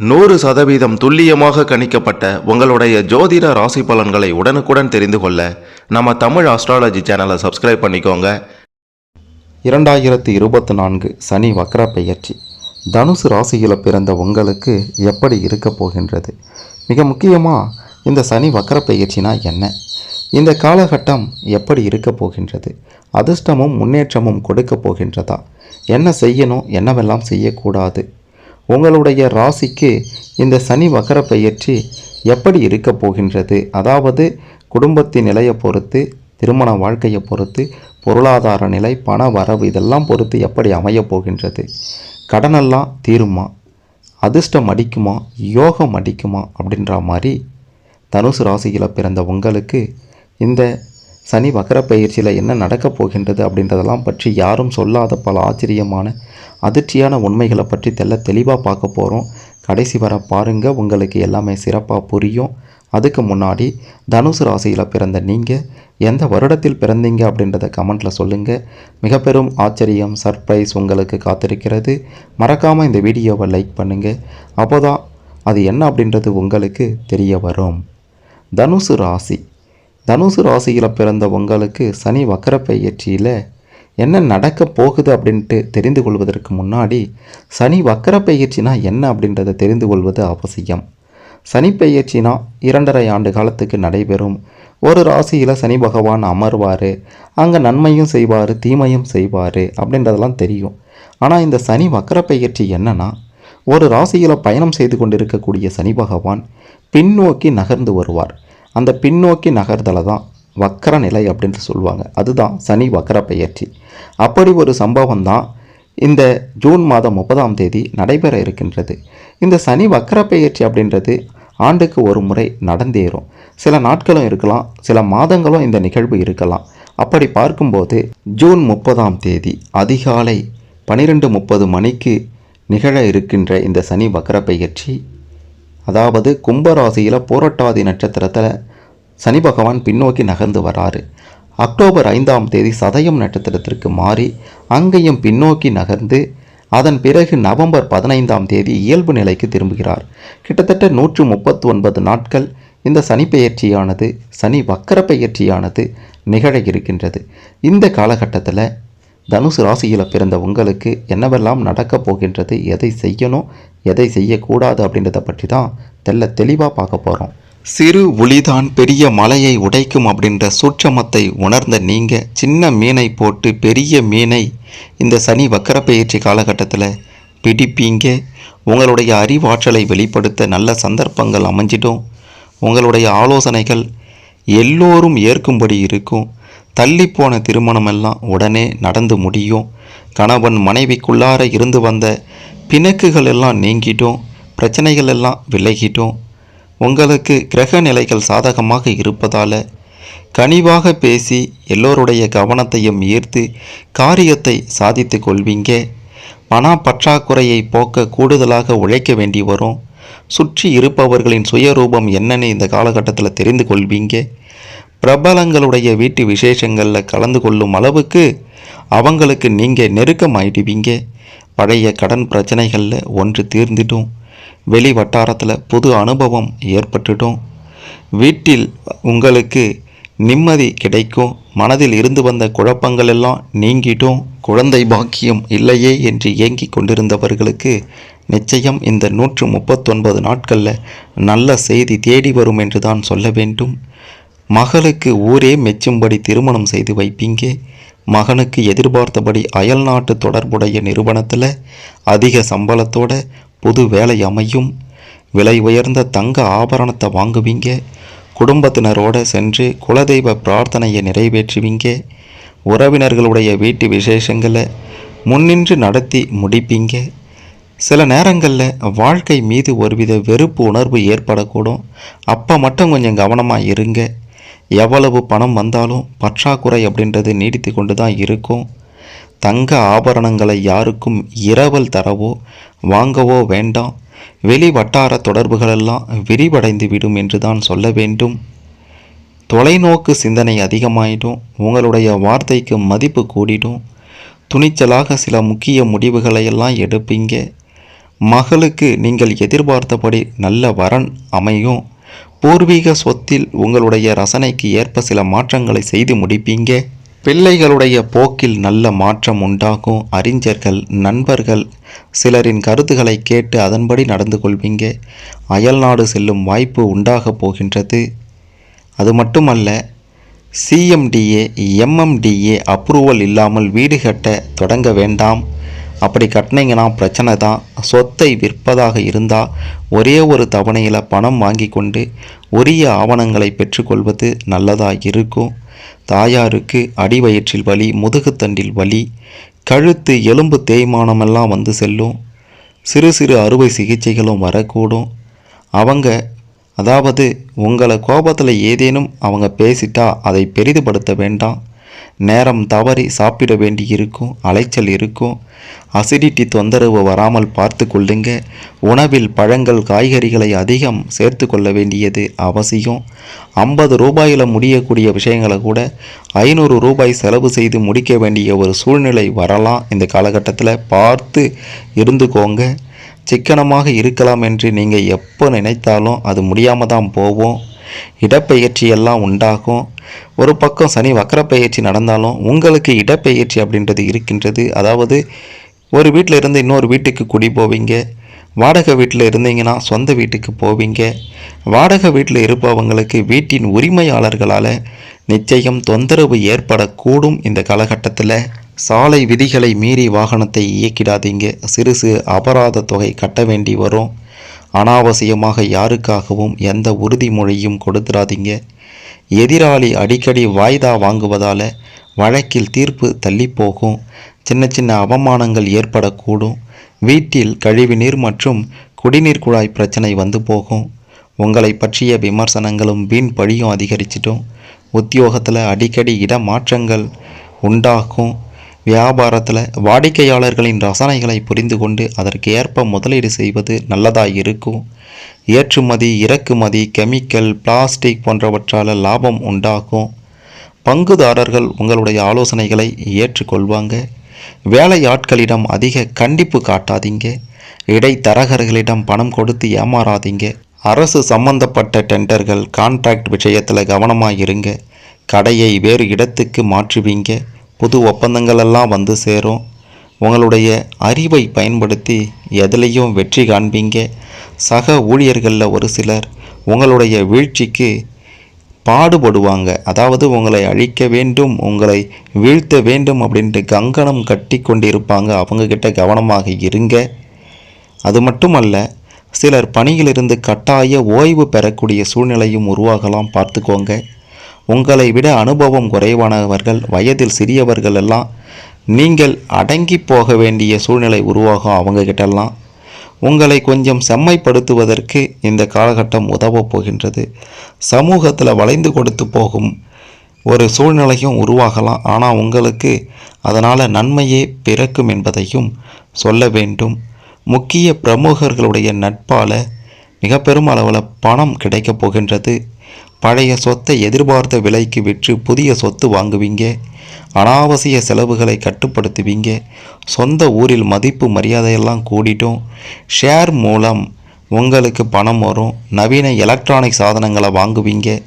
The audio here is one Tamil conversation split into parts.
நூறு சதவீதம் துல்லியமாக கணிக்கப்பட்ட உங்களுடைய ஜோதிட ராசி பலன்களை உடனுக்குடன் தெரிந்து கொள்ள நம்ம தமிழ் ஆஸ்ட்ராலஜி சேனலை சப்ஸ்கிரைப் பண்ணிக்கோங்க. இரண்டாயிரத்து இருபத்தி நான்கு சனி வக்ர பெயர்ச்சி. தனுசு ராசியில் பிறந்த உங்களுக்கு எப்படி இருக்க போகின்றது? மிக முக்கியமாக இந்த சனி வக்ர பெயர்ச்சினா என்ன? இந்த காலகட்டம் எப்படி இருக்க போகின்றது? அதிர்ஷ்டமும் முன்னேற்றமும் கொடுக்க போகின்றதா? என்ன செய்யணும்? என்னவெல்லாம் செய்யக்கூடாது? உங்களுடைய ராசிக்கு இந்த சனி வக்கர பெயர்ச்சி எப்படி இருக்க போகின்றது? அதாவது குடும்பத்தின் நிலையை பொறுத்து திருமண வாழ்க்கையை பொறுத்து பொருளாதார நிலை பண வரவு இதெல்லாம் பொறுத்து எப்படி அமையப் போகின்றது? கடனெல்லாம் தீருமா? அதிர்ஷ்டம் அடிக்குமா? யோகம் அடிக்குமா? அப்படின்ற மாதிரி தனுசு ராசியில் பிறந்த உங்களுக்கு இந்த சனி வக்கர பயிற்சியில் என்ன நடக்கப் போகின்றது அப்படின்றதெல்லாம் பற்றி யாரும் சொல்லாத பல ஆச்சரியமான அதிர்ச்சியான உண்மைகளை பற்றி தெல்ல தெளிவாக பார்க்க போகிறோம் கடைசி வர பாருங்க உங்களுக்கு எல்லாமே சிறப்பாக புரியும். அதுக்கு முன்னாடி தனுசு ராசியில் பிறந்த நீங்கள் எந்த வருடத்தில் பிறந்தீங்க அப்படின்றத கமெண்ட்டில் சொல்லுங்கள் மிக பெரும் ஆச்சரியம் சர்ப்ரைஸ் உங்களுக்கு காத்திருக்கிறது. மறக்காமல் இந்த வீடியோவை லைக் பண்ணுங்கள் அப்போ தான் அது என்ன அப்படின்றது உங்களுக்கு தெரிய வரும். தனுசு ராசி. தனுசு ராசியில் பிறந்த உங்களுக்கு சனி வக்கரப்பெயர்ச்சியில் என்ன நடக்க போகுது அப்படின்ட்டு தெரிந்து கொள்வதற்கு முன்னாடி சனி வக்கரப்பெயர்ச்சினா என்ன அப்படின்றத தெரிந்து கொள்வது அவசியம். சனி பெயர்ச்சினா இரண்டரை ஆண்டு காலத்துக்கு நடைபெறும். ஒரு ராசியில் சனி பகவான் அமர்வார் அங்கே நன்மையும் செய்வார் தீமையும் செய்வார் அப்படின்றதெல்லாம் தெரியும். ஆனால் இந்த சனி வக்கர பெயர்ச்சி என்னன்னா ஒரு ராசியில் பயணம் செய்து கொண்டிருக்கக்கூடிய சனி பகவான் பின்னோக்கி நகர்ந்து வருவார். அந்த பின்னோக்கி நகர்தலை தான் வக்கர நிலை அப்படின்னு சொல்லுவாங்க. அதுதான் சனி வக்கர பெயர்ச்சி. அப்படி ஒரு சம்பவம் தான் இந்த ஜூன் மாதம் முப்பதாம் தேதி நடைபெற இருக்கின்றது. இந்த சனி வக்கர பெயர்ச்சி அப்படின்றது ஆண்டுக்கு ஒரு முறை நடந்தேறும். சில நாட்களும் இருக்கலாம் சில மாதங்களும் இந்த நிகழ்வு இருக்கலாம். அப்படி பார்க்கும்போது ஜூன் முப்பதாம் தேதி அதிகாலை பன்னிரெண்டு முப்பது மணிக்கு நிகழ இருக்கின்ற இந்த சனி வக்கர பெயர்ச்சி அதாவது கும்பராசியில் போரட்டாதி நட்சத்திரத்தில் சனி பகவான் பின்னோக்கி நகர்ந்து வராரு. அக்டோபர் ஐந்தாம் தேதி சதயம் நட்சத்திரத்திற்கு மாறி அங்கேயும் பின்னோக்கி நகர்ந்து அதன் பிறகு நவம்பர் பதினைந்தாம் தேதி இயல்பு நிலைக்கு திரும்புகிறார். கிட்டத்தட்ட நூற்று முப்பத்தி ஒன்பது நாட்கள் இந்த சனி பெயர்ச்சியானது சனி வக்கர பெயர்ச்சியானது நிகழ இருக்கின்றது. இந்த காலகட்டத்தில் தனுசு ராசியில் பிறந்த உங்களுக்கு என்னவெல்லாம் நடக்கப் போகின்றது எதை செய்யணும் எதை செய்யக்கூடாது அப்படின்றத பற்றி தான் தெல்ல தெளிவாக பார்க்க போகிறோம் சிறு உளிதான் பெரிய மலையை உடைக்கும் அப்படின்ற சூட்சமத்தை உணர்ந்த நீங்கள் சின்ன மீனை போட்டு பெரிய மீனை இந்த சனி வக்கர காலகட்டத்தில் பிடிப்பீங்க. உங்களுடைய அறிவாற்றலை வெளிப்படுத்த நல்ல சந்தர்ப்பங்கள் அமைஞ்சிடும். உங்களுடைய ஆலோசனைகள் எல்லோரும் ஏற்கும்படி இருக்கும். தள்ளிப்போன திருமணமெல்லாம் உடனே நடந்து முடியும். கணவன் மனைவிக்குள்ளார இருந்து வந்த பிணக்குகள் எல்லாம் நீங்கிட்டோம் பிரச்சனைகள் எல்லாம் விலகிட்டோம். உங்களுக்கு கிரக நிலைகள் சாதகமாக இருப்பதால் கனிவாக பேசி எல்லோருடைய கவனத்தையும் ஈர்த்து காரியத்தை சாதித்து கொள்வீங்க. பற்றாக்குறையை போக்க கூடுதலாக உழைக்க வேண்டி வரும். சுற்றி இருப்பவர்களின் சுயரூபம் என்னன்னு இந்த காலகட்டத்தில் தெரிந்து கொள்வீங்க. பிரபலங்களுடைய வீட்டு விசேஷங்களில் கலந்து கொள்ளும் அளவுக்கு அவங்களுக்கு நீங்கள் நெருக்கமாயிடுவீங்க. பழைய கடன் பிரச்சனைகளில் ஒன்று தீர்ந்துட்டும் வெளி வட்டாரத்தில் புது அனுபவம் ஏற்பட்டுட்டும் வீட்டில் உங்களுக்கு நிம்மதி கிடைக்கும். மனதில் இருந்து வந்த குழப்பங்கள் எல்லாம் நீங்கிட்டும் குழந்தை பாக்கியம் இல்லையே என்று ஏங்கிக் கொண்டிருந்தவர்களுக்கு நிச்சயம் இந்த நூற்று முப்பத்தொன்பது நாட்களில் நல்ல செய்தி தேடி வரும் என்று தான் சொல்ல வேண்டும். மகளுக்கு ஊரே மெச்சும்படி திருமணம் செய்து வைப்பீங்க. மகனுக்கு எதிர்பார்த்தபடி அயல்நாட்டு தொடர்புடைய நிறுவனத்தில் அதிக சம்பளத்தோட புது வேலை அமையும். விலை உயர்ந்த தங்க ஆபரணத்தை வாங்குவீங்க. குடும்பத்தினரோடு சென்று குலதெய்வ பிரார்த்தனையை நிறைவேற்றுவீங்க. உறவினர்களுடைய வீட்டு விசேஷங்களை முன்னின்று நடத்தி முடிப்பீங்க. சில நேரங்களில் வாழ்க்கை மீது ஒருவித வெறுப்பு உணர்வு ஏற்படக்கூடும். அப்போ மட்டும் கொஞ்சம் கவனமாக இருங்க. எவ்வளவு பணம் வந்தாலும் பற்றாக்குறை அப்படின்றது நீடித்து கொண்டு தான் இருக்கும். தங்க ஆபரணங்களை யாருக்கும் இரவல் தரவோ வாங்கவோ வேண்டாம். வெளி வட்டார தொடர்புகளெல்லாம் விரிவடைந்து விடும் என்று தான் சொல்ல வேண்டும். தொலைநோக்கு சிந்தனை அதிகமாயிடும். உங்களுடைய வார்த்தைக்கு மதிப்பு கூடிடும். துணிச்சலாக சில முக்கிய முடிவுகளையெல்லாம் எடுப்பீங்க. மகளுக்கு நீங்கள் எதிர்பார்த்தபடி நல்ல வரன் அமையும். பூர்வீக சொத்தில் உங்களுடைய ரசனைக்கு ஏற்ப சில மாற்றங்களை செய்து முடிப்பீங்க. பிள்ளைகளுடைய போக்கில் நல்ல மாற்றம் உண்டாகும். அறிஞர்கள் நண்பர்கள் சிலரின் கருத்துக்களை கேட்டு அதன்படி நடந்து கொள்வீங்க. அயல்நாடு செல்லும் வாய்ப்பு உண்டாகப் போகின்றது. அது மட்டுமல்ல சிஎம்டிஏ எம்எம்டிஏ அப்ரூவல் இல்லாமல் வீடு கட்ட தொடங்க வேண்டாம். அப்படி கட்டினீங்கன்னா பிரச்சனை தான். சொத்தை விற்பதாக இருந்தால் ஒரே ஒரு தவணையில் பணம் வாங்கி கொண்டு உரிய ஆவணங்களை பெற்றுக்கொள்வது நல்லதாக இருக்கும். தாயாருக்கு அடிவயிற்றில் வலி முதுகுத்தண்டில் வலி கழுத்து எலும்பு தேய்மானமெல்லாம் வந்து செல்லும். சிறு சிறு அறுவை சிகிச்சைகளும் வரக்கூடும். அவங்க அதாவது உங்களை கோபத்தில் ஏதேனும் அவங்க பேசிட்டா அதை பெரிதுபடுத்த வேண்டாம். நேரம் தவறி சாப்பிட வேண்டி இருக்கும் அலைச்சல் இருக்கும். அசிடிட்டி தொந்தரவு வராமல் பார்த்து கொள்ளுங்க. உணவில் பழங்கள் காய்கறிகளை அதிகம் சேர்த்து கொள்ள வேண்டியது அவசியம். ஐம்பது ரூபாயில் முடியக்கூடிய விஷயங்களை கூட ஐநூறு ரூபாய் செலவு செய்து முடிக்க வேண்டிய ஒரு சூழ்நிலை வரலாம். இந்த காலகட்டத்தில் பார்த்து இருந்துக்கோங்க. சிக்கனமாக இருக்கலாம் என்று நீங்கள் எப்போ நினைத்தாலும் அது முடியாமல் தான் போகும். இடப்பெயர்ச்சியெல்லாம் உண்டாகும். ஒரு பக்கம் சனி வக்கரப்பெயர்ச்சி நடந்தாலும் உங்களுக்கு இடப்பெயர்ச்சி அப்படின்றது இருக்கின்றது. அதாவது ஒரு வீட்டில் இருந்து இன்னொரு வீட்டுக்கு குடி போவீங்க. வாடகை வீட்டில் இருந்தீங்கன்னா சொந்த வீட்டுக்கு போவீங்க. வாடகை வீட்டில் இருப்பவங்களுக்கு வீட்டின் உரிமையாளர்களால் நிச்சயம் தொந்தரவு ஏற்படக்கூடும் இந்த காலகட்டத்தில். சாலை விதிகளை மீறி வாகனத்தை இயக்கிடாதீங்க. சிறு சிறு அபராத தொகை கட்ட வேண்டி வரும். அனாவசியமாக யாருக்காகவும் எந்த உறுதிமொழியும் கொடுத்துடாதீங்க. எதிராளி அடிக்கடி வாய்தா வாங்குவதால் வழக்கில் தீர்ப்பு தள்ளிப்போகும். சின்ன சின்ன அவமானங்கள் ஏற்படக்கூடும். வீட்டில் கழிவுநீர் மற்றும் குடிநீர் குழாய் பிரச்சனை வந்து போகும். உங்களை பற்றிய விமர்சனங்களும் வீண் பழியும் அதிகரிச்சிட்டும் உத்தியோகத்தில் அடிக்கடி இடமாற்றங்கள் உண்டாகும். வியாபாரத்தில் வாடிக்கையாளர்களின் ரசனைகளை புரிந்து கொண்டு அதற்கு ஏற்ப முதலீடு செய்வது நல்லதாக இருக்கும் ஏற்றுமதி இறக்குமதி கெமிக்கல் பிளாஸ்டிக் போன்றவற்றால் லாபம் உண்டாகும். பங்குதாரர்கள் உங்களுடைய ஆலோசனைகளை ஏற்றுக்கொள்வாங்க. வேலையாட்களிடம் அதிக கண்டிப்பு காட்டாதீங்க. இடைத்தரகர்களிடம் பணம் கொடுத்து ஏமாறாதீங்க. அரசு சம்பந்தப்பட்ட டெண்டர்கள் கான்ட்ராக்ட் விஷயத்தில் கவனமாக இருங்க. கடையை வேறு இடத்துக்கு மாற்றுவீங்க. புது ஒப்பந்தங்களெல்லாம் வந்து சேரும். உங்களுடைய அறிவை பயன்படுத்தி எதுலேயும் வெற்றி காண்பீங்க. சக ஊழியர்களில் ஒரு சிலர் உங்களுடைய வீழ்ச்சிக்கு பாடுபடுவாங்க. அதாவது உங்களை அழிக்க வேண்டும் உங்களை வீழ்த்த வேண்டும் அப்படின்ட்டு கங்கணம் கட்டி கொண்டிருப்பாங்க. அவங்கக்கிட்ட கவனமாக இருங்க. அது மட்டுமல்ல சிலர் பணியிலிருந்து கட்டாய ஓய்வு பெறக்கூடிய சூழ்நிலையும் உருவாகலாம். பார்த்துக்கோங்க. உங்களை விட அனுபவம் குறைவானவர்கள் வயதில் சிறியவர்கள் எல்லாம் நீங்கள் அடங்கி போக வேண்டிய சூழ்நிலை உருவாகும் அவங்கக்கிட்டெல்லாம் உங்களை கொஞ்சம் செம்மைப்படுத்துவதற்கு இந்த காலகட்டம் உதவப் போகின்றது. சமூகத்தில் வளைந்து கொடுத்து போகும் ஒரு சூழ்நிலையும் உருவாகலாம். ஆனால் உங்களுக்கு அதனால் நன்மையே பிறக்கும் என்பதையும் சொல்ல வேண்டும். முக்கிய பிரமுகர்களுடைய நட்பால் மிக பெரும் அளவில் பணம் கிடைக்கப் போகின்றது. பழைய சொத்தை எதிர்பார்த்த விலைக்கு விற்று புதிய சொத்து வாங்குவீங்க. அனாவசிய செலவுகளை கட்டுப்படுத்துவீங்க. சொந்த ஊரில் மதிப்பு மரியாதையெல்லாம் கூடிட்டோம். ஷேர் மூலம் உங்களுக்கு பணம் வரும். நவீன எலக்ட்ரானிக் சாதனங்களை வாங்குவீங்க.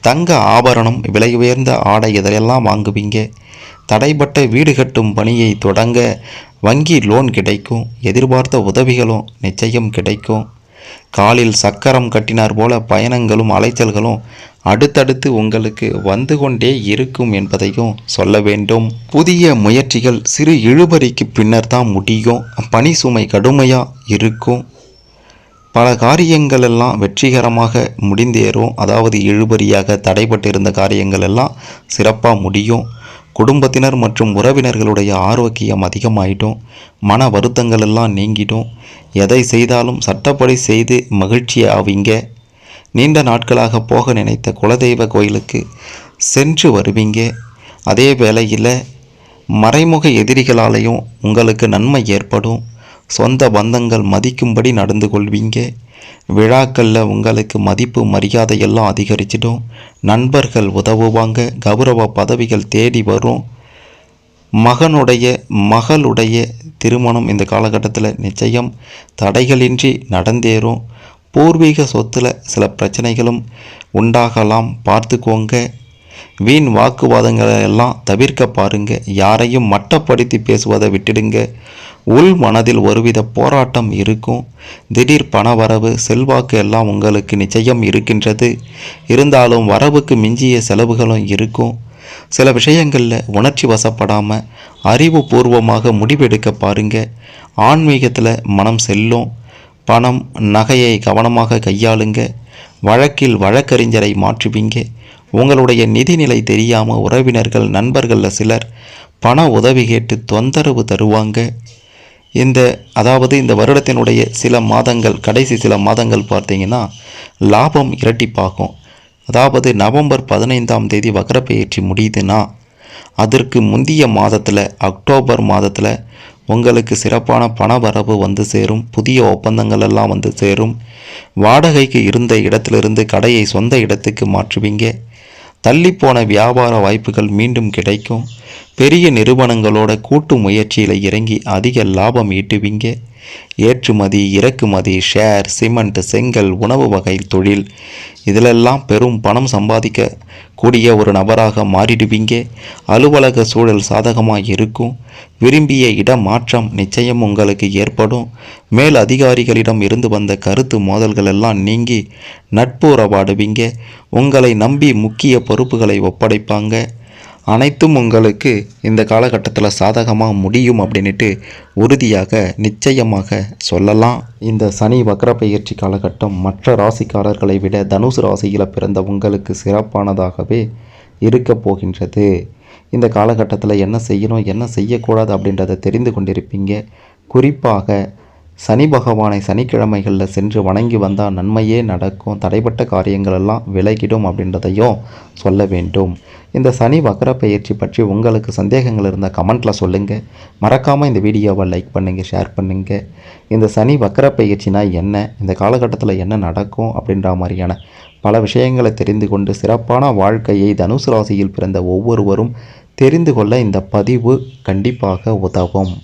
தங்க ஆபரணம் விலை உயர்ந்த ஆடை இதெல்லாம் வாங்குவீங்க. தடைப்பட்ட வீடு கட்டும் பணியை தொடங்க வங்கி லோன் கிடைக்கும். எதிர்பார்த்த உதவிகளும் நிச்சயம் கிடைக்கும். காலில் சக்கரம் கட்டினார் போல பயணங்களும் அலைச்சல்களும் அடுத்தடுத்து உங்களுக்கு வந்து கொண்டே இருக்கும் என்பதையும் சொல்ல வேண்டும். புதிய முயற்சிகள் சிறு இழுபறிக்கு பின்னர் தான் முடியும். பணி சுமை கடுமையாக இருக்கும். பல காரியங்கள் எல்லாம் வெற்றிகரமாக முடிந்தேறும். அதாவது இழுபறியாக தடைபட்டிருந்த காரியங்கள் எல்லாம் சிறப்பாக முடியும். குடும்பத்தினர் மற்றும் உறவினர்களுடைய ஆரோக்கியம் அதிகமாயிடும் மன வருத்தங்கள் எல்லாம் நீங்கிட்டும். எதை செய்தாலும் சட்டப்படி செய்து மகிழ்ச்சியாவீங்க நீண்ட நாட்களாக போக நினைத்த குலதெய்வ கோயிலுக்கு சென்று வருவீங்க. அதே வேளையில் மறைமுக எதிரிகளாலேயும் உங்களுக்கு நன்மை ஏற்படும். சொந்த பந்தங்கள் மதிக்கும்படி நடந்து கொள்வீங்க விழாக்களில் உங்களுக்கு மதிப்பு மரியாதை எல்லாம் அதிகரிச்சிடும். நண்பர்கள் உதவுவாங்க கௌரவ பதவிகள் தேடி வரும். மகனுடைய மகளுடைய திருமணம் இந்த காலகட்டத்தில் நிச்சயம் தடைகளின்றி நடந்தேறும். பூர்வீக சொத்தில் சில பிரச்சனைகளும் உண்டாகலாம் பார்த்துக்கோங்க. வீண் வாக்குவாதங்களை எல்லாம் தவிர்க்க பாருங்கள் யாரையும் மட்டப்படுத்தி பேசுவதை விட்டுடுங்க. உள் மனதில் ஒருவித போராட்டம் இருக்கும். திடீர் பணவரவு செல்வாக்கு எல்லாம் உங்களுக்கு நிச்சயம் இருக்கின்றது. இருந்தாலும் வரவுக்கு மிஞ்சிய செலவுகளும் இருக்கும். சில விஷயங்களில் உணர்ச்சி வசப்படாமல் அறிவுபூர்வமாக முடிவெடுக்க பாருங்க. ஆன்மீகத்தில் மனம் செல்லும். பணம் நகையை கவனமாக கையாளுங்க. வழக்கில் வழக்கறிஞரை மாற்றுவீங்க. உங்களுடைய நிதிநிலை தெரியாமல் உறவினர்கள் நண்பர்களில் சிலர் பண உதவி கேட்டு தொந்தரவு தருவாங்க. இந்த அதாவது இந்த வருடத்தினுடைய சில மாதங்கள் கடைசி சில மாதங்கள் பார்த்தீங்கன்னா லாபம் இரட்டிப்பாகும். அதாவது நவம்பர் பதினைந்தாம் தேதி வக்கரப்பெயர்ச்சி முடியுதுன்னா அதற்கு முந்தைய மாதத்தில் அக்டோபர் மாதத்தில் உங்களுக்கு சிறப்பான பண வரவு வந்து சேரும் புதிய ஒப்பந்தங்கள் எல்லாம் வந்து சேரும். வாடகைக்கு இருந்த இடத்திலிருந்து கடையை சொந்த இடத்துக்கு மாற்றுவீங்க. தள்ளிப்போன வியாபார வாய்ப்புகள் மீண்டும் கிடைக்கும். பெரிய நிறுவனங்களோட கூட்டு முயற்சியில் இறங்கி அதிக லாபம் ஈட்டுவீங்க. ஏற்றுமதி இறக்குமதி ஷேர் சிமெண்ட் செங்கல் உணவு வகை தொழில். இதிலெல்லாம் பெரும் பணம் சம்பாதிக்க கூடிய ஒரு நபராக மாறிடுவீங்க. அலுவலக சூழல் சாதகமாக இருக்கும். விரும்பிய இடம் மாற்றம் நிச்சயம் உங்களுக்கு ஏற்படும். மேல் அதிகாரிகளிடம் இருந்து வந்த கருத்து மோதல்கள் எல்லாம் நீங்கி நட்புறவாடுவீங்க. உங்களை நம்பி முக்கிய பொறுப்புகளை ஒப்படைப்பாங்க. அனைத்தும் உங்களுக்கு இந்த காலகட்டத்தில் சாதகமாக முடியும் அப்படின்ட்டு உறுதியாக நிச்சயமாக சொல்லலாம். இந்த சனி வக்ர பயிற்சி காலகட்டம் மற்ற ராசிக்காரர்களை விட தனுசு ராசியில் பிறந்த உங்களுக்கு சிறப்பானதாகவே இருக்க போகின்றது. இந்த காலகட்டத்தில் என்ன செய்யணும் என்ன செய்யக்கூடாது அப்படின்றத தெரிந்து கொண்டிருப்பீங்க. குறிப்பாக சனி பகவானை சனிக்கிழமைகளில் சென்று வணங்கி வந்தால் நன்மையே நடக்கும். தடைப்பட்ட காரியங்களெல்லாம் விலகிடும் அப்படின்றதையும் சொல்ல வேண்டும். இந்த சனி வக்கர பயிற்சி பற்றி உங்களுக்கு சந்தேகங்கள் இருந்தால் கமெண்ட்டில் சொல்லுங்கள் மறக்காமல் இந்த வீடியோவை லைக் பண்ணுங்கள் ஷேர் பண்ணுங்கள் இந்த சனி வக்கர பயிற்சினா என்ன? இந்த காலகட்டத்தில் என்ன நடக்கும் அப்படின்ற மாதிரியான பல விஷயங்களை தெரிந்து கொண்டு சிறப்பான வாழ்க்கையை தனுசு ராசியில் பிறந்த ஒவ்வொருவரும் தெரிந்து கொள்ள இந்த பதிவு கண்டிப்பாக உதவும்.